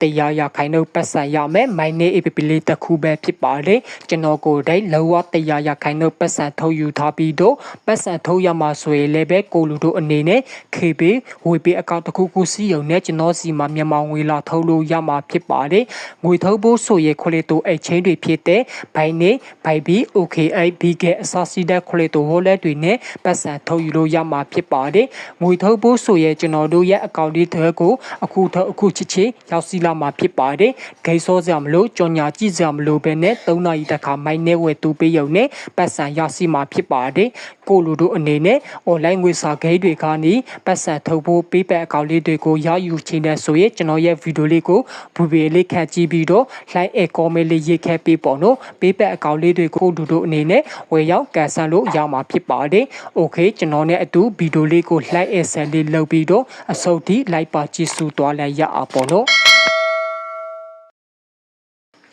တရားရခိုင်နှုတ်ပတ်စံရမယ်မိုင်းနေ app လေးတစ်ခုပဲဖြစ်ပါတယ်ကျွန်တော်ကိုယ်တိုင်လောဝတရားရခိုင်နှုတ်ပတ်စံထုတ်ယူထားပြီးတော့ပတ်စံထုတ်ရမှာဆိုရင်လည်းပဲကိုလူတို့အနေနဲ့ KB ဝေပေးအကောင့်တစ်ခုခုစီယုံနဲ့ကျွန်တော်စီမှာမြန်မာငွေလာထုတ်လို့ရမှာဖြစ်ပါတယ်ငွေထုတ်ဖို့ဆိုရင်ခွလေတိုအချင်းတွေဖြစ်တဲ့ဘိုင်နေဘိုင်ဘီ OKI BK အစစီတဲ့ခွလေတိုဟိုလက်တွေနဲ့ပတ်စံထုတ်ယူလို့ရမှာဖြစ်ပါတယ်ငွေထုတ်ဖို့ဆိုရင်ကျွန်တော်တို့ရဲ့အကောင့်လေးတွေကိုအခုထုတ်အခုချစ်ချစ်ရောက်စီလာမှာဖြစ်ပါတယ်ဂိတ်စောစရာမလိုကြော်ညာကြည့်စရာမလိုပဲနဲ့၃နာရီတခါမိုင်းနေဝယ်တူပေးရုံနဲ့ပတ်စံရစီမှာဖြစ်ပါတယ်ကိုလူတို့အနေနဲ့ online ငွေစာဂိတ်တွေကနေပတ်စံထုတ်ဖို့ပေးပက်အကောင့်လေးတွေကိုရယူချင်တဲ့ဆိုရင်ကျွန်တော်ရဲ့ဗီဒီယိုလေးကိုဘူဘေလေးခန့်ကြည့်ပြီးတော့ like အ comment လေးရေးခဲ့ပေးပေါ့နော်ပေးပက်အကောင့်လေးတွေကိုလူတို့အနေနဲ့ဝယ်ရောက်ကန်ဆယ်လို့ရမှာဖြစ်ပါတယ် okay ကျွန်တော်နဲ့အတူဗီဒီယိုလေးကို like အဆက်လေးလုပ်ပြီးတော့အစုပ်ထိ like ပါကြည့်စုသွားလိုက်ရအောင်ပေါ့နော်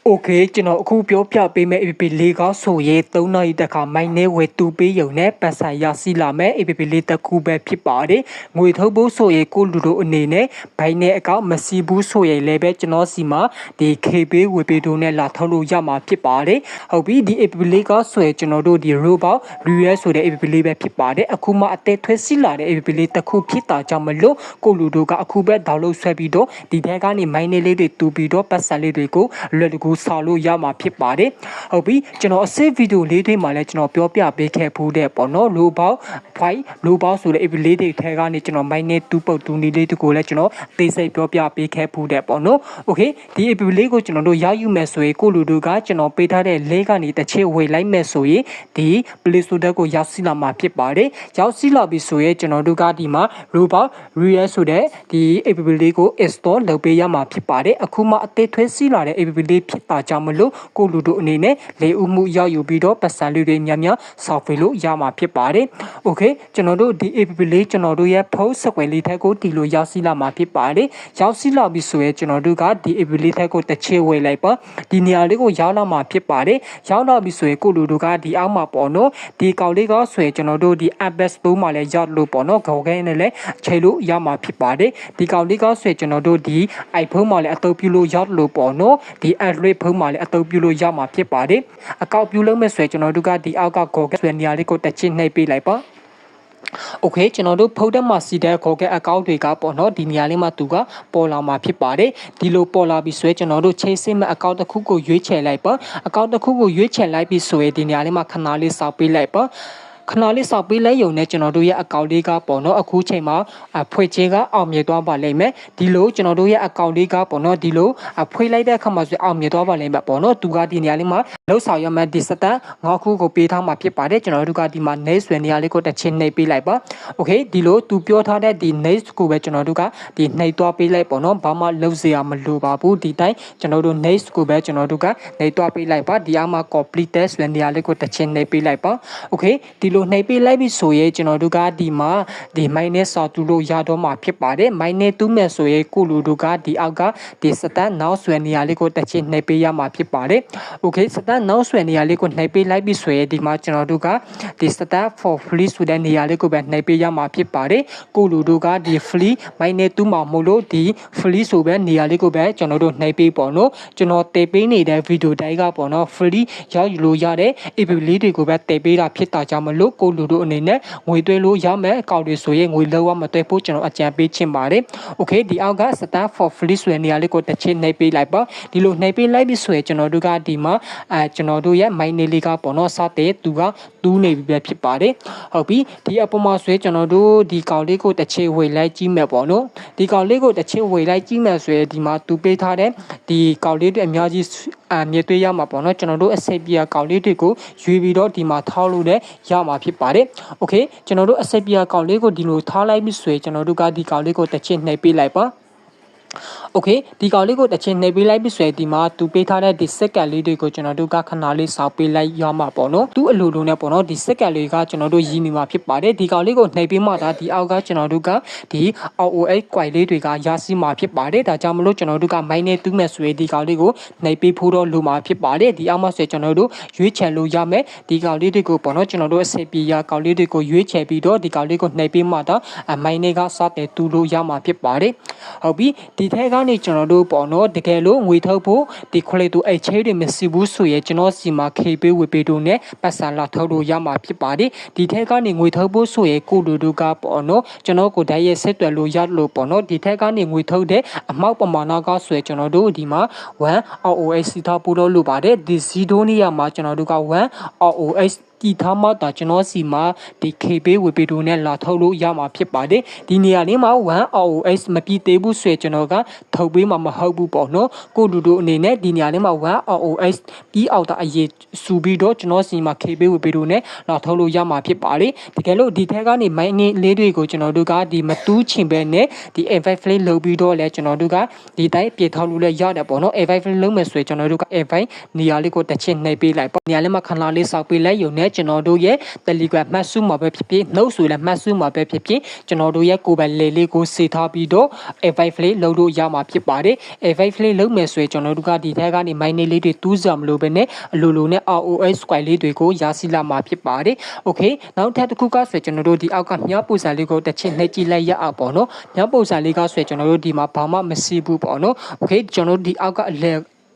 โอเคကျွန်တော်အခုပြောပြပေးမယ့် APP လေးကဆိုရင်3နာရီတခါမိုင်းနေဝယ်တူပေးရုံနဲ့ပတ်စံရစီလာမယ့် APP လေးတစ်ခုပဲဖြစ်ပါတယ်ငွေထုတ်ဖို့ဆိုရင်ကိုလူတို့အနေနဲ့ဘိုင်းနဲ့အကောင့်မစီဘူးဆိုရင်လည်းပဲကျွန်တော်စီမှာဒီ KB ဝေပေးတို့နဲ့လာထုတ်လို့ရမှာဖြစ်ပါတယ်ဟုတ်ပြီဒီ APP လေးကဆိုရင်ကျွန်တော်တို့ဒီ robot real ဆိုတဲ့ APP လေးပဲဖြစ်ပါတယ်အခုမှအသက်ထွေးစီလာတဲ့ APP လေးတစ်ခုဖြစ်တာကြောင့်မလို့ကိုလူတို့ကအခုပဲ download ဆွဲပြီးတော့ဒီထဲကနေမိုင်းနေလေးတွေတူပြီးတော့ပတ်စံလေးတွေကိုလွယ်တကူ ဆောင်လို့ရမှာဖြစ်ပါတယ်ဟုတ်ပြီကျွန်တော်အစစ်ဗီဒီယိုလေးတွေမှာလည်းကျွန်တော်ပြောပြပေးခဲ့ဖို့တဲ့ပေါ့နော်လိုပေါင်း white လိုပေါင်းဆိုတဲ့ app လေးတွေထဲကနေကျွန်တော် minus 2ပုတ်2နီးလေးတကိုလည်းကျွန်တော်သိစိတ်ပြောပြပေးခဲ့ဖို့တဲ့ပေါ့နော် okay ဒီ app လေးကိုကျွန်တော်တို့ရယူမယ်ဆိုရင်ကိုလူတို့ကကျွန်တော်ပေးထားတဲ့ link ကနေတစ်ချက်ဝေလိုက်မယ်ဆိုရင်ဒီ play store တက်ကိုရောက်စီလာမှာဖြစ်ပါတယ်ရောက်စီလာပြီဆိုရင်ကျွန်တော်တို့ကဒီမှာ robot real ဆိုတဲ့ဒီ app လေးကို install လုပ်ပေးရမှာဖြစ်ပါတယ်အခုမှအသေးထွေးစီလာတဲ့ app လေးဖြစ်တာကြောင့်မလို့ကိုလူတို့အနေနဲ့လေဦးမှုရောက်ယူပြီးတော့ပတ်စံလေးတွေများများဆောက်ပေးလို့ရမှာဖြစ်ပါတယ်။ Okay ကျွန်တော်တို့ဒီ app လေးကျွန်တော်တို့ရဲ့ phone software လေးထက်ကိုဒီလိုရောက်စီလာမှာဖြစ်ပါတယ်။ရောက်စီလာပြီဆိုရင်ကျွန်တော်တို့ကဒီ app လေးထက်ကိုတစ်ချေဝယ်လိုက်ပါဒီနေရာလေးကိုရောက်လာမှာဖြစ်ပါတယ်။ရောက်လာပြီဆိုရင်ကိုလူတို့ကဒီအောက်မှာပေါ့နော်ဒီကောင်လေးကဆိုရင်ကျွန်တော်တို့ဒီ app store မှာလည်းရောက်လို့ပေါ့နော်ခေါင်းခဲနဲ့လည်းချိန်လို့ရမှာဖြစ်ပါတယ်။ဒီကောင်လေးကဆိုရင်ကျွန်တော်တို့ဒီ iPhone မှာလည်းအသုံးပြုလို့ရောက်လို့ပေါ့နော်ဒီ Android ဖုန်းမှာလည်းအသုံးပြုလို့ရမှာဖြစ်ပါတယ်အကောက်ပြုလုပ်မဲ့ဆိုရင်ကျွန်တော်တို့ကဒီအောက်က Google ဆိုတဲ့နေရာလေးကိုတစ်ချင်းနှိပ်ပေးလိုက်ပါโอเคကျွန်တော်တို့ဖုန်းထဲမှာစီတဲ့ Google account တွေကပေါ့နော်ဒီနေရာလေးမှာသူကပေါ်လာမှာဖြစ်ပါတယ်ဒီလိုပေါ်လာပြီဆိုရင်ကျွန်တော်တို့ချိန်ဆင်းမဲ့ account တစ်ခုကိုရွေးချယ်လိုက်ပါ account တစ်ခုကိုရွေးချယ်လိုက်ပြီဆိုရင်ဒီနေရာလေးမှာခဏလေးစောက်ပေးလိုက်ပါ ခဏလေးစောက်ပေးလဲယုံနဲ့ကျွန်တော်တို့ရဲ့အကောင့်လေးကပေါ့နော်အခုချိန်မှာဖွေချေကအောင်မြင်သွားပါလိမ့်မယ်ဒီလိုကျွန်တော်တို့ရဲ့အကောင့်လေးကပေါ့နော်ဒီလိုဖွေလိုက်တဲ့အခါမှာဆိုအောင်မြင်သွားပါလိမ့်မယ်ပေါ့နော်သူကဒီနေရာလေးမှာလှုပ်ဆောင်ရမယ့်ဒီစတန်ငါးခုကိုပေးထားမှာဖြစ်ပါတယ်ကျွန်တော်တို့ကဒီမှာ next ဆွေနေရာလေးကိုတစ်ချင်းနှိပ်ပေးလိုက်ပါ okay ဒီလိုသူပြောထားတဲ့ဒီ next ကိုပဲကျွန်တော်တို့ကဒီနှိပ်သွားပေးလိုက်ပေါ့နော်ဘာမှလှုပ်စရာမလိုပါဘူးဒီတိုင်းကျွန်တော်တို့ next ကိုပဲကျွန်တော်တို့ကနှိပ်သွားပေးလိုက်ပါဒီအမှ complete test ဆွေနေရာလေးကိုတစ်ချင်းနှိပ်ပေးလိုက်ပါ okay ဒီလိုလိုနှိပ်ပေးလိုက်ပြီဆိုရင်ကျွန်တော်တို့ကဒီမှာဒီ minus ဆိုသူလို့ရတော့မှာဖြစ်ပါတယ် minus 2မဲ့ဆိုရင်ကိုလူတို့ကဒီအောက်ကဒီစတန်နောက်ဆွဲနေရာလေးကိုတစ်ချက်နှိပ်ပေးရမှာဖြစ်ပါတယ် okay စတန်နောက်ဆွဲနေရာလေးကိုနှိပ်ပေးလိုက်ပြီဆိုရင်ဒီမှာကျွန်တော်တို့ကဒီ stat for free ဆိုတဲ့နေရာလေးကိုပဲနှိပ်ပေးရမှာဖြစ်ပါတယ်ကိုလူတို့ကဒီ free minus 2မှာမဟုတ်လို့ဒီ free ဆိုပဲနေရာလေးကိုပဲကျွန်တော်တို့နှိပ်ပေးပေါ့နော်ကျွန်တော်တင်ပေးနေတဲ့ဗီဒီယိုတိုင်းကပေါ့နော် free ရောက်လို့ရတဲ့ app လေးတွေကိုပဲတင်ပေးတာဖြစ်တာကြောင့်မလို့ကိုလူတို့အနေနဲ့ငွေသွင်းလို့ရမယ်အကောင့်တွေဆိုရင်ငွေလောက်ရမသွင်းဖို့ကျွန်တော်အကြံပေးချင်ပါတယ် okay ဒီအောက်က start for free ဆိုတဲ့နေရာလေးကိုတစ်ချက်နှိပ်ပေးလိုက်ပါဒီလိုနှိပ်ပေးလိုက်ပြီဆိုရင်ကျွန်တော်တို့ကဒီမှာအဲကျွန်တော်တို့ရဲ့ my နေလေးကပေါ့နော်စတဲ့သူကတူးနေပြီပဲဖြစ်ပါတယ်ဟုတ်ပြီဒီအပေါ်မှာဆိုရင်ကျွန်တော်တို့ဒီကောင်လေးကိုတစ်ချက်ဝေလိုက်ကြည့်မယ်ပေါ့နော်ဒီကောင်လေးကိုတစ်ချက်ဝေလိုက်ကြည့်မယ်ဆိုရင်ဒီမှာသူပေးထားတဲ့ဒီကောင်လေးတွေအများကြီးအမြင်သွေးရမှာပေါ့နော်ကျွန်တော်တို့အစိပ်ပြာကောင်လေးတွေကိုရွေပြီးတော့ဒီမှာထားလို့လည်းရမှာဖြစ်ပါတယ်။ Okay ကျွန်တော်တို့အစိပ်ပြာကောင်လေးကိုဒီလိုထားလိုက်ပြီဆိုရင်ကျွန်တော်တို့ကဒီကောင်လေးကိုတစ်ချက်နှိပ်ပေးလိုက်ပါ။ โอเคဒီကောင်လေးကိုတစ်ချင်းနှိပ်ပေးလိုက်ပြီဆိုရင်ဒီမှာသူပေးထားတဲ့ဒီစက်ကက်လေးတွေကိုကျွန်တော်တို့ကခဏလေးစောက်ပေးလိုက်ရမှာပေါ့နော်သူ့အလိုလိုနဲ့ပေါ့နော်ဒီစက်ကက်လေးကကျွန်တော်တို့ရည်နေမှာဖြစ်ပါတယ်ဒီကောင်လေးကိုနှိပ်ပေးမှသာဒီအောက်ကကျွန်တော်တို့ကဒီ OOA ကွိုင်လေးတွေကရရှိမှာဖြစ်ပါတယ်ဒါကြောင့်မလို့ကျွန်တော်တို့ကမိုင်းနဲ့တူးမဲ့ဆိုရင်ဒီကောင်လေးကိုနှိပ်ပေးဖို့တော့လိုမှာဖြစ်ပါတယ်ဒီအောက်မှာဆိုရင်ကျွန်တော်တို့ရွေးချယ်လို့ရမယ်ဒီကောင်လေးတွေကိုပေါ့နော်ကျွန်တော်တို့အစိပ်ပြရကောင်လေးတွေကိုရွေးချယ်ပြီးတော့ဒီကောင်လေးကိုနှိပ်ပေးမှသာမိုင်းနဲ့ကစတဲ့တူလို့ရမှာဖြစ်ပါတယ်ဟုတ်ပြီဒီ ထဲကနေကျွန်တော်တို့ပေါ့နော်တကယ်လို့ငွေထုတ်ဖို့ဒီခွလေတူအိတ်ချေးတွေမရှိဘူးဆိုရင်ကျွန်တော်စီမှာ KB ဝေပေးတို့နဲ့ပတ်စံလာထုတ်လို့ရမှာဖြစ်ပါတယ်ဒီထဲကနေငွေထုတ်ဖို့ဆိုရင်ကိုလူတို့ကပေါ့နော်ကျွန်တော်ကိုဓာတ်ရဲ့ဆက်သွယ်လို့ရလို့ပေါ့နော်ဒီထဲကနေငွေထုတ်တဲ့အမောက်ပမာဏကဆိုရင်ကျွန်တော်တို့ဒီမှာ1 ROH ထားပို့လို့လိုပါတယ်ဒီဇီဒိုနီယာမှာကျွန်တော်တို့က1 ROH တီထားမှတာကျွန်တော်စီမှာဒီ KB ဝေပေးတို့နဲ့လာထုတ်လို့ရမှာဖြစ်ပါတယ်ဒီနေရာလေးမှာ1 ROH မပြည့်သေးဘူးဆိုရင်ကျွန်တော်ကထုတ်ပေးမှာမဟုတ်ဘူးပေါ့နော်ကိုလူတို့အနေနဲ့ဒီနေရာလေးမှာ1 ROH ပြီးအောက်တာအရေးစူပြီးတော့ကျွန်တော်စီမှာ KB ဝေပေးတို့နဲ့လာထုတ်လို့ရမှာဖြစ်ပါတယ်တကယ်လို့ဒီထက်ကနေမိုင်းနေလေးတွေကိုကျွန်တော်တို့ကဒီမတူးချင်ပဲနဲ့ဒီ A5 flame လုပ်ပြီးတော့လဲကျွန်တော်တို့ကဒီတိုင်းပြေထောက်လို့လဲရတယ်ပေါ့နော် A5 flame လုပ်မယ်ဆိုရင်ကျွန်တော်တို့က A5 နေရာလေးကိုတစ်ချက်နှိပ်ပေးလိုက်ပေါ့နေရာလေးမှာခဏလေးစောက်ပေးလိုက်ရုံနဲ့ကျွန်တော်တို့ရဲ့ Telegram မှတ်စုမှာပဲဖြစ်ဖြစ်နှုတ်ဆိုလဲမှတ်စုမှာပဲဖြစ်ဖြစ်ကျွန်တော်တို့ရဲ့ကိုယ်ပိုင်လေလေးကိုစေထားပြီးတော့ A5 flame လုပ်လို့ရမှာဖြစ်ပါတယ် A5 flame လုပ်မယ်ဆိုရင်ကျွန်တော်တို့ကဒီထက်ကနေမိုင်းနေလေးတွေတူးစရာမလိုပဲနဲ့အလိုလိုနဲ့ ROS square လေးတွေကိုရရှိလာမှာဖြစ်ပါတယ် Okay နောက်ထပ်တစ်ခုကဆိုကျွန်တော်တို့ဒီအောက်ကမြပုံစံလေးကိုတစ်ချက်နှိပ်ကြည့်လိုက်ရအောင်ပေါ့နော်မြပုံစံလေးကဆိုကျွန်တော်တို့ဒီမှာဘာမှမရှိဘူးပေါ့နော် Okay ကျွန်တော်တို့ဒီအောက်ကအလဲ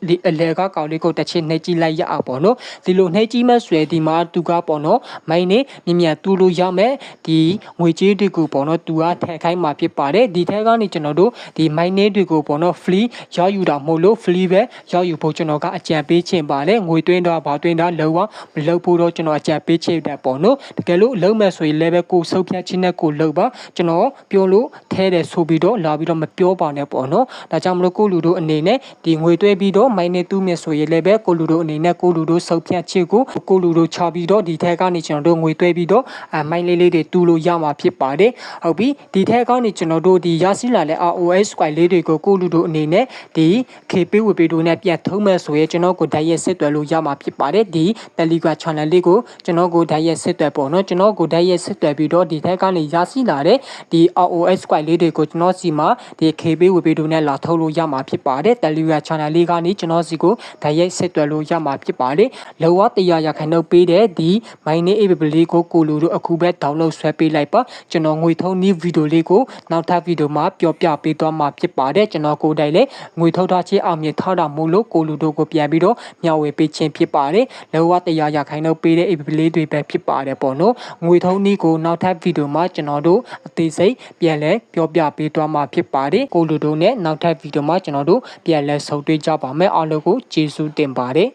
ဒီအလဲကကောင်လေးကိုတစ်ချက်နှိပ်ကြည့်လိုက်ရအောင်ပေါ့နော်ဒီလိုနှိပ်ကြည့်မဲ့ဆွဲဒီမှာသူကပေါ့နော်မိုင်းနေမြင်မြန်တူလို့ရမယ်ဒီငွေကြေးတွေကိုပေါ့နော်သူကထည့်ခိုင်းမှာဖြစ်ပါတယ်ဒီထဲကနေကျွန်တော်တို့ဒီမိုင်းနေတွေကိုပေါ့နော် free ရယူတာမဟုတ်လို့ free ပဲရယူဖို့ကျွန်တော်ကအကြံပေးချင်ပါတယ်ငွေသွင်းတော့ဘာသွင်းတော့လုံးဝမလုပ်ဖို့တော့ကျွန်တော်အကြံပေးချင်တယ်ပေါ့နော်တကယ်လို့လုံးမဲ့ဆိုရင်လည်းပဲကိုဆုပ်ဖြတ်ခြင်းနဲ့ကိုလုပ်ပါကျွန်တော်ပြောလို့ထဲတယ်ဆိုပြီးတော့လာပြီးတော့မပြောပါနဲ့ပေါ့နော်ဒါကြောင့်မလို့ကိုလူတို့အနေနဲ့ဒီငွေသွင်းပြီးတော့မိုင်းနေတူးမြဆိုရင်လည်းပဲကိုလူတို့အနေနဲ့ကိုလူတို့ဆုပ်ဖြတ်ချစ်ကိုကိုလူတို့ချပြီးတော့ဒီထဲကနေကျွန်တော်တို့ငွေသွင်းပြီးတော့အမိုင်းလေးလေးတွေတူးလို့ရမှာဖြစ်ပါတယ်ဟုတ်ပြီဒီထဲကနေကျွန်တော်တို့ဒီရရှိလာတဲ့ ROS square လေးတွေကိုကိုလူတို့အနေနဲ့ဒီ KP ဝေပေးတို့နဲ့ပြန်ထုံးမဲ့ဆိုရင်ကျွန်တော်ကိုဓာတ်ရိုက်ဆက်သွယ်လို့ရမှာဖြစ်ပါတယ်ဒီ Telegram channel လေးကိုကျွန်တော်ကိုဓာတ်ရိုက်ဆက်သွယ်ပေါ့နော်ကျွန်တော်ကိုဓာတ်ရိုက်ဆက်သွယ်ပြီးတော့ဒီထဲကနေရရှိလာတဲ့ဒီ ROS square လေးတွေကိုကျွန်တော်စီမှာဒီ KB ဝေပေးတို့နဲ့လာထုတ်လို့ရမှာဖြစ်ပါတယ် Telegram channel လေးကနေကျွန်တော်စီကိုဓာတ်ရိုက်ဆက်သွယ်လို့ရမှာဖြစ်ပါတယ်လောကတရားရခိုင်နှုတ်ပေးတဲ့ဒီ My Name App လေးကိုကိုလူတို့အခုပဲ download ဆွဲပေးလိုက်ပါကျွန်တော်ငွေထုံးနည်းဗီဒီယိုလေးကိုနောက်ထပ်ဗီဒီယိုမှာပြောပြပေးသွားမှာဖြစ်ပါတယ်ကျွန်တော်ကိုယ်တိုင်လည်းငွေထုတ်ထားခြင်းအောင်မြင်ထားတာမို့လို့ကိုလူတို့ကိုပြန်ပြီးတော့မျှဝေပေးခြင်းဖြစ်ပါတယ်လောကတရားရခိုင်နှုတ်ပေးတဲ့ App လေးတွေပဲဖြစ်ပါတယ်ပေါ့နော်ငွေထုံးနည်းကိုနောက်ထပ်ဗီဒီယိုမှာကျွန်တော်တို့အသေးစိတ်ပြန်လဲပြောပြပေးသွားမှာဖြစ်ပါတယ်ကိုလူတို့နဲ့နောက်ထပ်ဗီဒီယိုမှာကျွန်တော်တို့ပြန်လဲဆုံတွေ့ကြပါမယ်အားလုံးကိုကျေးဇူးတင်ပါတယ်